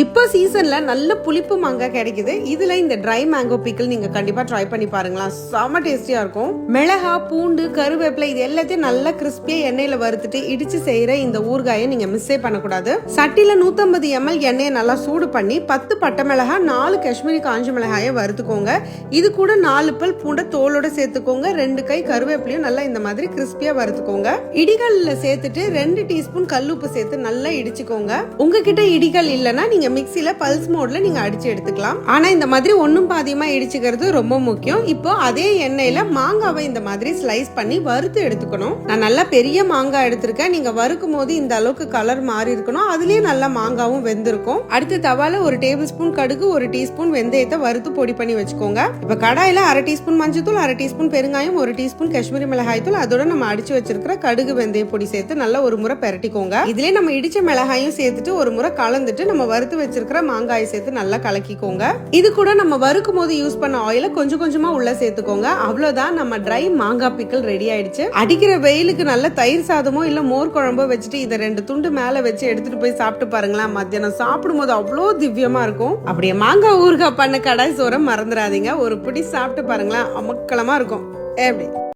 இப்போ சீசன்ல நல்ல புளிப்பு மாங்காய் கிடைக்குது. இதுல இந்த ட்ரை மேங்கோ பிக்கிள் நீங்க கண்டிப்பா ட்ரை பண்ணி பாருங்களா செம டேஸ்டியா இருக்கும். மிளகா பூண்டு கருவேப்பிலை இது எல்லாத்தையும் நல்லா கிறிஸ்பியா எண்ணெயில வறுத்துட்டு இடிச்சு செய்யற இந்த ஊறுகாயை நீங்க மிஸ்ஸே பண்ணக்கூடாது. சட்டில 150 எம்எல் எண்ணெயை நல்லா சூடு பண்ணி பத்து பட்டை மிளகா நாலு காஷ்மீரி காஞ்ச மிளகாயை வறுத்துக்கோங்க. இது கூட நாலு பல் பூண்டை தோலோட சேர்த்துக்கோங்க. ரெண்டு கை கருவேப்பிலையும் நல்லா இந்த மாதிரி கிறிஸ்பியா வறுத்துக்கோங்க. இடிகளில் சேர்த்துட்டு ரெண்டு டீஸ்பூன் கல்லுப்பு சேர்த்து நல்லா இடிச்சுக்கோங்க. உங்ககிட்ட இடிகள் இல்லைன்னா நீங்கள் மிக்சியில் பல்ஸ் மோடில் நீங்கள் அடித்து எடுத்துக்கலாம். ஆனால் இந்த மாதிரி ஒன்றும் பாதியமாக இடிச்சுக்கிறது ரொம்ப முக்கியம். இப்போ அதே எண்ணெயில் மாங்காவை இந்த மாதிரி ஸ்லைஸ் பண்ணி வறுத்து எடுத்துக்கணும். நான் நல்லா பெரிய மாங்காய் எடுத்திருக்கேன். நீங்கள் வறுக்கும் போது இந்த அளவுக்கு கலர் மாறி இருக்கணும். அதுலேயே நல்லா மாங்காவும் வெந்திருக்கும். அடுத்து தவால ஒரு டேபிள் ஸ்பூன் கடுகு ஒரு டீஸ்பூன் வெந்தயத்தை வறுத்து பொடி பண்ணி வச்சுக்கோங்க. இப்போ கடாயில் அரை டீஸ்பூன் மஞ்சத்தூள் அரை டீஸ்பூன் பெருங்காயம் ஒரு டீஸ்பூன் காஷ்மீரி மிளகாய் தூள் அதோட நம்ம அடிச்சு வச்சிருக்கிற கடுகு வெந்தய பொடி சேர்த்து நல்லா ஒரு முறை பெரட்டிக்கோங்க. இதுலேயே நம்ம இடிச்ச மிளகாயும் சேர்த்துட்டு ஒரு முறை கலந்துட்டு நம்ம வறுத்து வச்சிருக்கிற மாங்காயை சேர்த்து நல்லா கலக்கிக்கோங்க. இது கூட நம்ம வறுக்கும் போது யூஸ் பண்ண ஆயில கொஞ்சம் கொஞ்சமா உள்ள சேர்த்துக்கோங்க. அவ்வளவுதான் நம்ம ட்ரை மாங்காய் பிக்கல் ரெடி ஆயிடுச்சு. அடிக்கிற வெயிலுக்கு நல்ல தயிர் சாதமோ இல்ல மோர் குழம்போ வச்சுட்டு இதை ரெண்டு துண்டு மேல வச்சு எடுத்துட்டு போய் சாப்பிட்டு பாருங்களேன். மத்தியானம் சாப்பிடும் போது அவ்வளோ திவ்யமா இருக்கும். அப்படியே மாங்காய் ஊறுகாய் பண்ண கடாய் சோறை மறந்துடாதீங்க. ஒரு பிடி சாப்பிட்டு பாருங்களேன். அமக்கலமா இருக்கும். எப்படி?